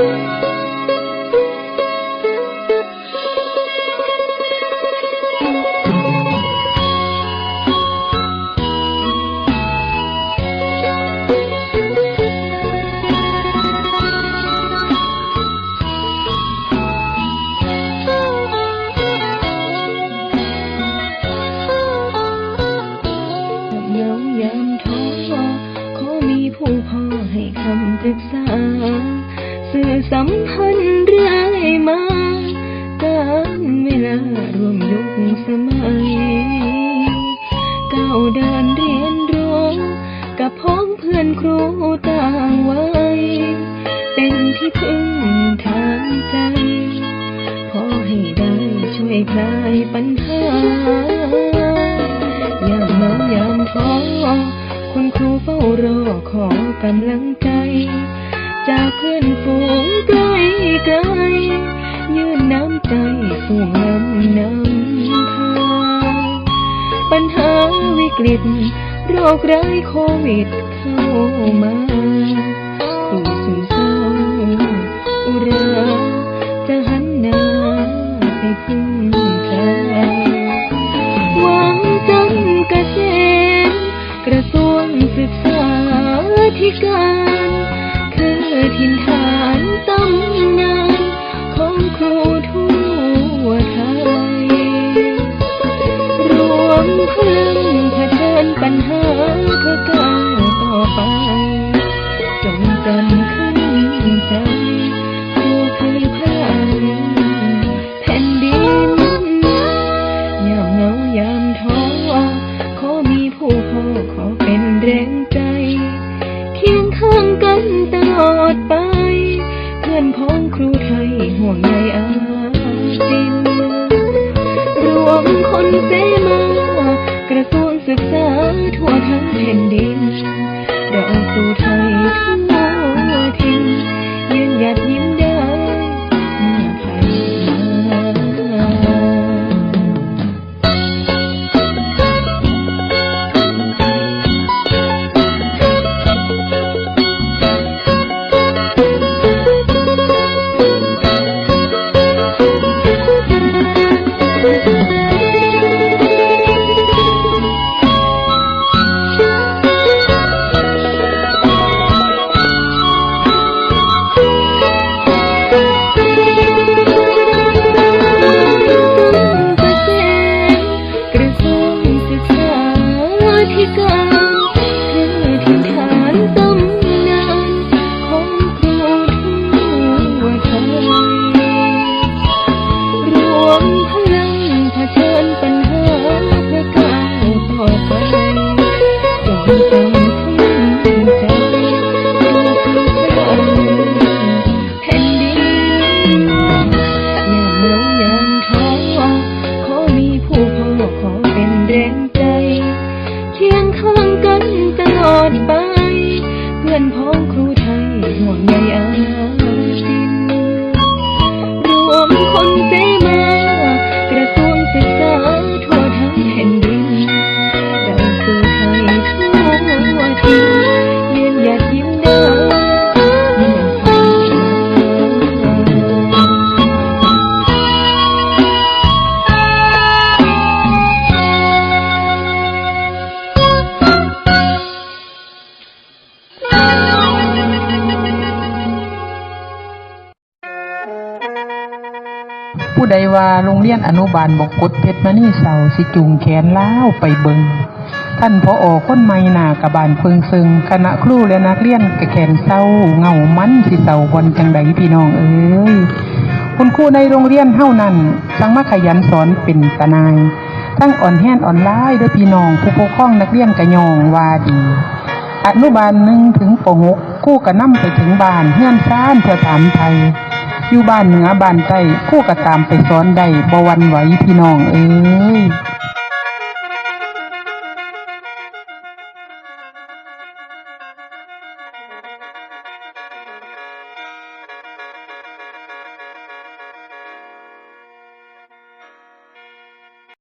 เรายามท้อขอมีผู้พ่อให้คำตักษา。 สื่อสัมพันธ์เรื่อยมาการเวลารวมยุคสมัยก้าวเดินเรียนรู้กับพ้องเพื่อนครูต่างวัยเป็นที่พึ่งทางใจขอให้ได้ช่วยคลายปัญหายามเหงายามท้อคุณครูเฝ้ารอขอกำลังใจ จากเพื่อนฝูงไกลไกลยื่นน้ำใจสู่ลำนำพาปัญหาวิกฤตโรคร้ายโควิดเข้ามาผู้ซึมเศร้าอุราจะหันหน้าไปพึ่งใครหวังจันเกษมกระทรวงศึกษาธิการ ถิ่นฐานตำนานของครูทั่วไทย รวมพลังเผชิญปัญหาเพื่อก้าวต่อไป จงจำขึ้นใจ อาจิน รวมคนเสมากระทรวงศึกษาทั่วทั้งแผ่นดินเราครูไทยทั่วทินยืนหยัดยิ้มา ผู้ใดว่าโรงเรียนอนุบาลบกกดเพชรมณีเสาสิจูงแขนล้าวไปเบิงท่านพออคนใหม่หนากะบานเพิงซึงคณะครูและนักเรียนกระแขนเศร้าเงามันสิเศร้าบนจังใดพี่น้องเอ้ยคุณครูในโรงเรียนเฮานั้นทั้งมาขยันสอนเป็นตนายทั้งอ่อนแห้นอ่อนร้ายด้อพี่น้องผู้ปกครองนักเรียนกระยองว่าดี อนุบาลหนึ่งถึงปหกคู่กระนำไปถึงบ้านเฮือนซ่านเพื่อถามไทย อยู่บ้านเหนือบ้านใต้คู่กะตามไปสอนได้บ่วันไหวพี่น้องเอ้ย